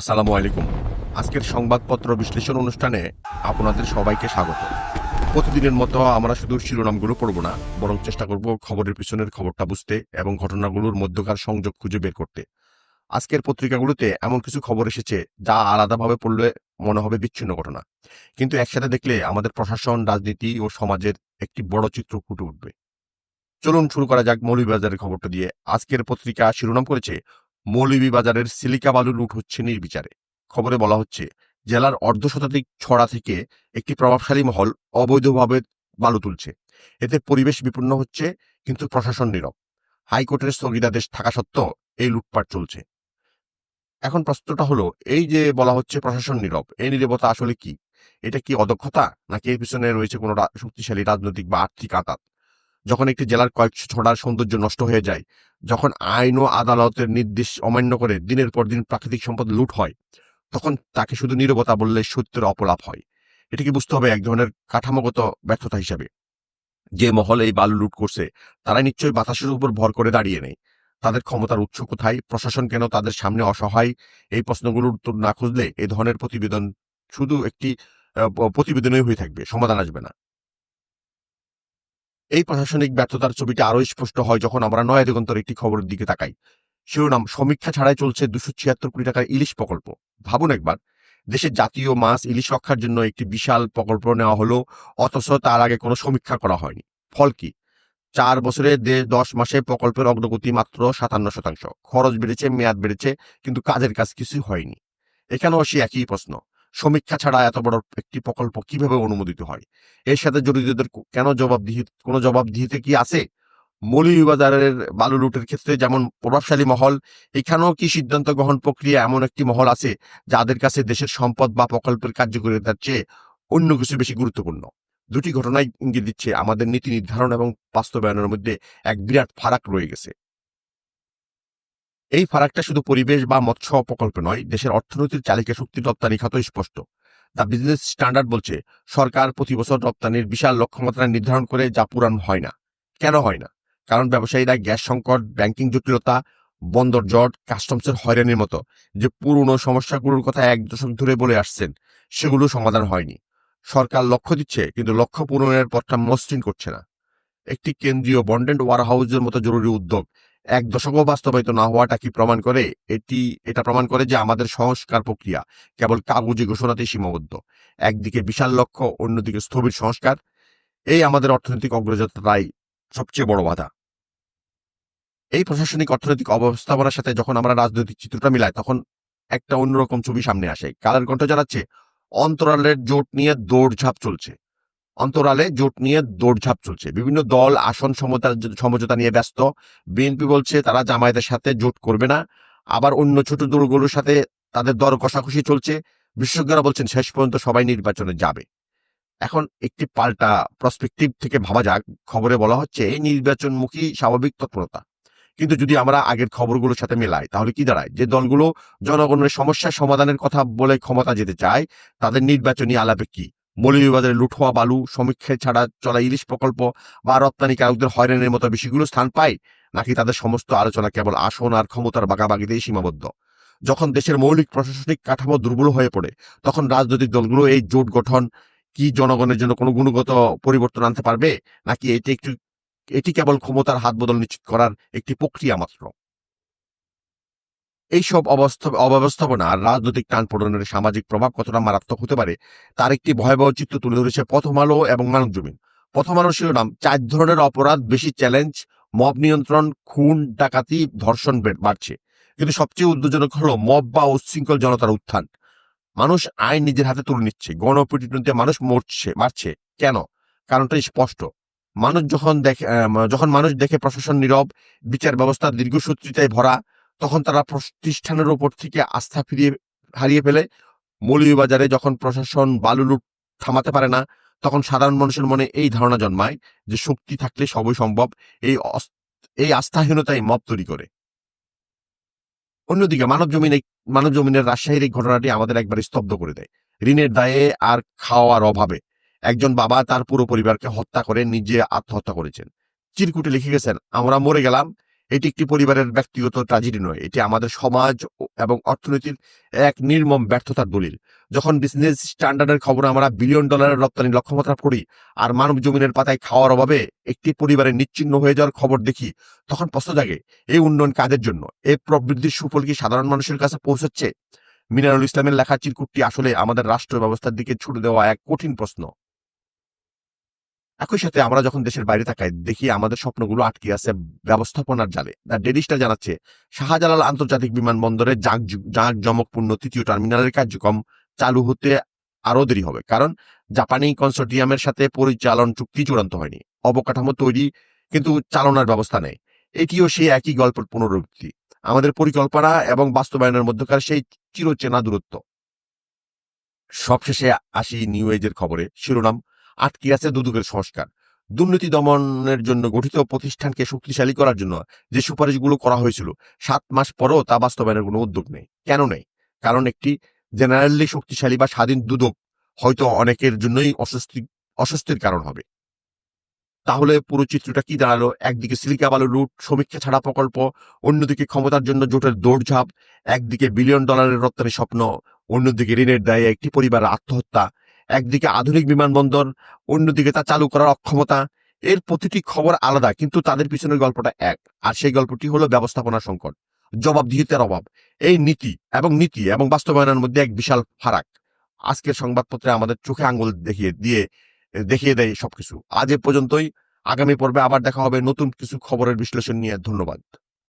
আসসালামু আলাইকুম। আজকের সংবাদপত্র বিশ্লেষণ অনুষ্ঠানে আপনাদের সবাইকে স্বাগত। প্রতিদিনের মতো আমরা শুধু শিরোনামগুলো পড়ব না, বরং চেষ্টা করব খবরের পিছনের খবরটা বুঝতে এবং ঘটনাগুলোর মধ্যকার সংযোগ খুঁজে বের করতে। আজকের পত্রিকাগুলোতে এমন কিছু খবর এসেছে যা আলাদাভাবে পড়লে মনে হবে বিচ্ছিন্ন ঘটনা। কিন্তু একসাথে দেখলে আমাদের প্রশাসন, রাজনীতি ও সমাজের একটি বড় চিত্র ফুটে উঠবে। চলুন শুরু করা যাক মৌলভীবাজারের খবরটা দিয়ে। আজকের পত্রিকা শিরোনাম করেছে মৌলভীবাজারের সিলিকা বালু লুট হচ্ছে নির্বিচারে। খবরে বলা হচ্ছে, জেলার অর্ধশতাধিক ছড়া থেকে একটি প্রভাবশালী মহল অবৈধভাবে বালু তুলছে। এতে পরিবেশ বিপন্ন হচ্ছে, কিন্তু প্রশাসন নীরব। হাইকোর্টের স্থগিতাদেশ থাকা সত্ত্বেও এই লুটপাট চলছে। এখন প্রশ্নটা হলো, এই যে বলা হচ্ছে প্রশাসন নীরব, এই নীরবতা আসলে কি? এটা কি অদক্ষতা? নাকি এর পিছনে রয়েছে কোনো শক্তিশালী রাজনৈতিক বা আর্থিক আঘাত? যখন একটি জেলার কয়েকশো ছড়ার সৌন্দর্য নষ্ট হয়ে যায়, যখন আইন ও আদালতের নির্দেশ অমান্য করে দিনের পর দিন প্রাকৃতিক সম্পদ লুট হয়, তখন তাকে শুধু নীরবতা বললে সত্যের অপলাপ হয়। এটিকে বুঝতে হবে এক ধরনের কাঠামোগত ব্যর্থতা হিসাবে? যে মহল এই বালু লুট করছে তারা নিশ্চয়ই বাতাসের উপর ভর করে দাঁড়িয়ে নেই। তাদের ক্ষমতার উৎস কোথায়? প্রশাসন কেন তাদের সামনে অসহায়? এই প্রশ্নগুলোর উত্তর না খুঁজলে এই ধরনের প্রতিবেদন শুধু একটি প্রতিবেদনই হয়ে থাকবে, সমাধান আসবে না। এই প্রশাসনিক ব্যর্থতার ছবিটা আরও স্পষ্ট হয় যখন আমরা নয়া দিগন্তর একটি খবরের দিকে তাকাই। শিরোনাম, সমীক্ষা ছাড়াই চলছে দুশো ছিয়াত্তর কোটি টাকার ইলিশ প্রকল্প। ভাবুন একবার দেশের জাতীয় মাছ ইলিশ রক্ষার জন্য একটি বিশাল প্রকল্প নেওয়া হলো, অথচ তার আগে কোনো সমীক্ষা করা হয়নি। ফল কি? চার বছরে দশ মাসে প্রকল্পের অগ্রগতি মাত্র সাতান্ন শতাংশ। খরচ বেড়েছে, মেয়াদ বেড়েছে, কিন্তু কাজের কাজ কিছুই হয়নি। এখানেও সে একই প্রশ্ন। সমীক্ষা ছাড়া এত বড় একটি প্রকল্প কীভাবে অনুমোদিত হয়? এর সাথে জড়িতদের কেন জবাবদিহি, কোনো জবাবদিহিতে কি আছে? মৌলভীবাজারের বালু লুটের ক্ষেত্রে যেমন প্রভাবশালী মহল, এখানেও কি সিদ্ধান্ত গ্রহণ প্রক্রিয়া এমন একটি মহল আছে যাদের কাছে দেশের সম্পদ বা প্রকল্পের কার্যকারিতার চেয়ে অন্য কিছু বেশি গুরুত্বপূর্ণ? দুটি ঘটনাই ইঙ্গিত দিচ্ছে আমাদের নীতি নির্ধারণ এবং বাস্তবায়নের মধ্যে এক বিরাট ফারাক রয়ে গেছে। এই ফারাকটা শুধু পরিবেশ বা মৎস্য প্রকল্পে নয়, দেশের অর্থনৈতিক চালিকা শক্তির রপ্তানি খাত স্পষ্ট। দ্য বিজনেস স্ট্যান্ডার্ড বলছে, সরকার প্রতি বছর রপ্তানির বিশাল লক্ষ্যমাত্রা নির্ধারণ করে যা পূরণ হয় না। কেন হয় না? কারণ ব্যবসায়ীরা গ্যাস সংকট, ব্যাংকিং জটিলতা, বন্দর জট, কাস্টমসের হয়রানির মতো যে পুরনো সমস্যাগুলোর কথা এক দশক ধরে বলে আসছেন, সেগুলো সমাধান হয়নি। সরকার লক্ষ্য দিচ্ছে, কিন্তু লক্ষ্য পূরণের পথটা মসৃণ করছে না। একটি কেন্দ্রীয় বন্ডেন্ট ওয়ার হাউসের মতো জরুরি উদ্যোগ এক দশকও বাস্তবায়িত না হওয়াটা কি প্রমাণ করে? এটি, এটা প্রমাণ করে যে আমাদের সংস্কার প্রক্রিয়া কেবল কাগজে ঘোষণাতেই সীমাবদ্ধ। একদিকে বিশাল লক্ষ্য, অন্যদিকে স্থবির সংস্কার। এই আমাদের অর্থনৈতিক অগ্রযাত্রায় সবচেয়ে বড় বাধা। এই প্রশাসনিক অর্থনৈতিক অবস্থাপনার সাথে যখন আমরা রাজনৈতিক চিত্রটা মিলাই, তখন একটা অন্যরকম ছবি সামনে আসে। কালার কণ্ঠ জানাচ্ছে, অন্তরালের জোট নিয়ে দৌড়ঝাঁপ চলছে। অন্তরালে জোট নিয়ে দৌড়ঝাঁপ চলছে। বিভিন্ন দল, আসন সমতা, সমঝোতা নিয়ে ব্যস্ত। বিএনপি বলছে তারা জামায়াতের সাথে জোট করবে না। আবার অন্য ছোট দলগুলোর সাথে তাদের দর কষাকষি চলছে। বিশেষজ্ঞরা বলছেন শেষ পর্যন্ত সবাই নির্বাচনে যাবে। এখন একটি পাল্টা প্রসপেক্টিভ থেকে ভাবা যাক। খবরে বলা হচ্ছে নির্বাচনমুখী স্বাভাবিক তৎপরতা। কিন্তু যদি আমরা আগের খবরগুলোর সাথে মেলাই, তাহলে কি দাঁড়ায়? যে দলগুলো জনগণের সমস্যা সমাধানের কথা বলে ক্ষমতা যেতে চায়, তাদের নির্বাচনী আলাপে কি? মৌলভীবাজারে লুট বালু সমীক্ষা ছাড়া চলা ইলিশ প্রকল্প বা রপ্তানি রপ্তানিকারকদের হয়রানির মতো বিষয়গুলো স্থান পায়, নাকি তাদের সমস্ত আলোচনা কেবল আসন আর ক্ষমতার বাগাবাগিতেই সীমাবদ্ধ? যখন দেশের মৌলিক প্রশাসনিক কাঠামো দুর্বল হয়ে পড়ে, তখন রাজনৈতিক দলগুলো এই জোট গঠন কি জনগণের জন্য কোনো গুণগত পরিবর্তন আনতে পারবে? নাকি এটি একটু, এটি কেবল ক্ষমতার হাত বদল নিশ্চিত করার একটি প্রক্রিয়া মাত্র? এইসব অবস্থা, অব্যবস্থাপনা আর রাজনৈতিক টানপোড়নের সামাজিক প্রভাব কতটা মারাত্মক হতে পারে, তার একটি ভয়াবহ চিত্র তুলে ধরেছে প্রথম আলো এবং মানব জমিন প্রথম আলো শিরোনাম, চার ধরনের অপরাধ বেশি চ্যালেঞ্জ, মব নিয়ন্ত্রণ, খুন, ডাকাতি, ধর্ষণ বাড়ছে। কিন্তু সবচেয়ে উদ্বেগজনক হলো মব বা উচ্ছৃঙ্খল জনতার উত্থান। মানুষ আইন নিজের হাতে তুলে নিচ্ছে, গণপিটুনিতে মানুষ মরছে মারছে কেন? কারণটা স্পষ্ট। মানুষ যখন দেখে যখন মানুষ দেখে প্রশাসন নীরব, বিচার ব্যবস্থা দীর্ঘসূত্রিতায় ভরা তখন তারা প্রতিষ্ঠানের ওপর থেকে আস্থা ফিরিয়ে, হারিয়ে ফেলে। মৌলভীবাজারে যখন প্রশাসন বালু লুট থামাতে পারে না, তখন সাধারণ মানুষের মনে এই ধারণা জন্মায় যে শক্তি থাকলে সবই সম্ভব। এই এই আস্থাহীনতাই মব তৈরি করে। অন্যদিকে মানব জমিনে মানব জমিনের রাজশাহীর এই ঘটনাটি আমাদের একবার স্তব্ধ করে দেয়। ঋণের দায়ে আর খাওয়ার অভাবে একজন বাবা তার পুরো পরিবারকে হত্যা করে নিজে আত্মহত্যা করেছেন। চিরকুটে লিখে গেছেন, আমরা মরে গেলাম এটি একটি পরিবারের ব্যক্তিগত ট্র্যাজেডি নয়। এটি আমাদের সমাজ এবং অর্থনীতির এক নির্মম ব্যর্থতার দলিল। যখন বিজনেস স্ট্যান্ডার্ডের খবর আমরা বিলিয়ন ডলারের রপ্তানি লক্ষ্যমাত্রা পড়ি আর মানব জমিনের পাতায় খাওয়ার অভাবে একটি পরিবারের নিচ্ছিন্ন হয়ে যাওয়ার খবর দেখি, তখন প্রশ্ন জাগে এই উন্নয়ন কাদের জন্য? এই প্রবৃদ্ধির সুফল কি সাধারণ মানুষের কাছে পৌঁছচ্ছে? মিনারুল ইসলামের লেখা চিরকুটটি আসলে আমাদের রাষ্ট্র ব্যবস্থার দিকে ছুটে দেওয়া এক কঠিন প্রশ্ন। একই সাথে আমরা যখন দেশের বাইরে তাকাই দেখি আমাদের স্বপ্নগুলো আটকে আছে ব্যবস্থাপনার জালে। দ্য ডেলিস্টার জানাচ্ছে, শাহজালাল আন্তর্জাতিক বিমানবন্দরে জাঁক জাঁক জমকপূর্ণ তৃতীয় টার্মিনালের কার্যক্রম চালু হতে আরও দেরি হবে। কারণ জাপানি কনসোর্টিয়ামের সাথে পরিচালন চুক্তি চূড়ান্ত হয়নি। অবকাঠামো তৈরি কিন্তু চালনার ব্যবস্থা নেই। এটিও সেই একই গল্পের পুনরাবৃত্তি। আমাদের পরিকল্পনা এবং বাস্তবায়নের মধ্যকার সেই চিরচেনা দূরত্ব। সবশেষে আসি নিউ এজের খবরে শিরোনাম আটকে আছে দুদকের সংস্কার। দুর্নীতি দমনের জন্য গঠিত প্রতিষ্ঠানকে শক্তিশালী করার জন্য যে সুপারিশগুলো করা হয়েছিল, সাত মাস পরেও তা বাস্তবায়নের কোনো উদ্যোগ নেই। কেন নেই? কারণ একটি জেনারেলি শক্তিশালী বা স্বাধীন দুদক হয়তো অনেকের জন্যই অস্বস্তি, অস্বস্তির কারণ হবে। তাহলে পুরো চিত্রটা কি দাঁড়াল? একদিকে সিলিকা বালু লুট, সমীক্ষা ছাড়া প্রকল্প, অন্যদিকে ক্ষমতার জন্য জোটের দৌড়ঝাঁপ, একদিকে বিলিয়ন ডলারের রপ্তানি স্বপ্ন, অন্যদিকে ঋণের দায়ে একটি পরিবারের আত্মহত্যা একদিকে আধুনিক বিমানবন্দর, অন্যদিকে তা চালু করার অক্ষমতা। এর প্রতিটি খবর আলাদা, কিন্তু তাদের পিছনের গল্পটা এক, আর সেই গল্পটি হলো ব্যবস্থাপনা সংকট, জবাবদিহিতার অভাব। এই নীতি এবং নীতি এবং বাস্তবায়নের মধ্যে এক বিশাল ফারাক। আজকের সংবাদপত্রে আমাদের চোখে আঙ্গুল দেখিয়ে দিয়ে, দেখিয়ে দেয় সবকিছু। আজ এ পর্যন্তই। আগামী পর্বে আবার দেখা হবে নতুন কিছু খবরের বিশ্লেষণ নিয়ে। ধন্যবাদ।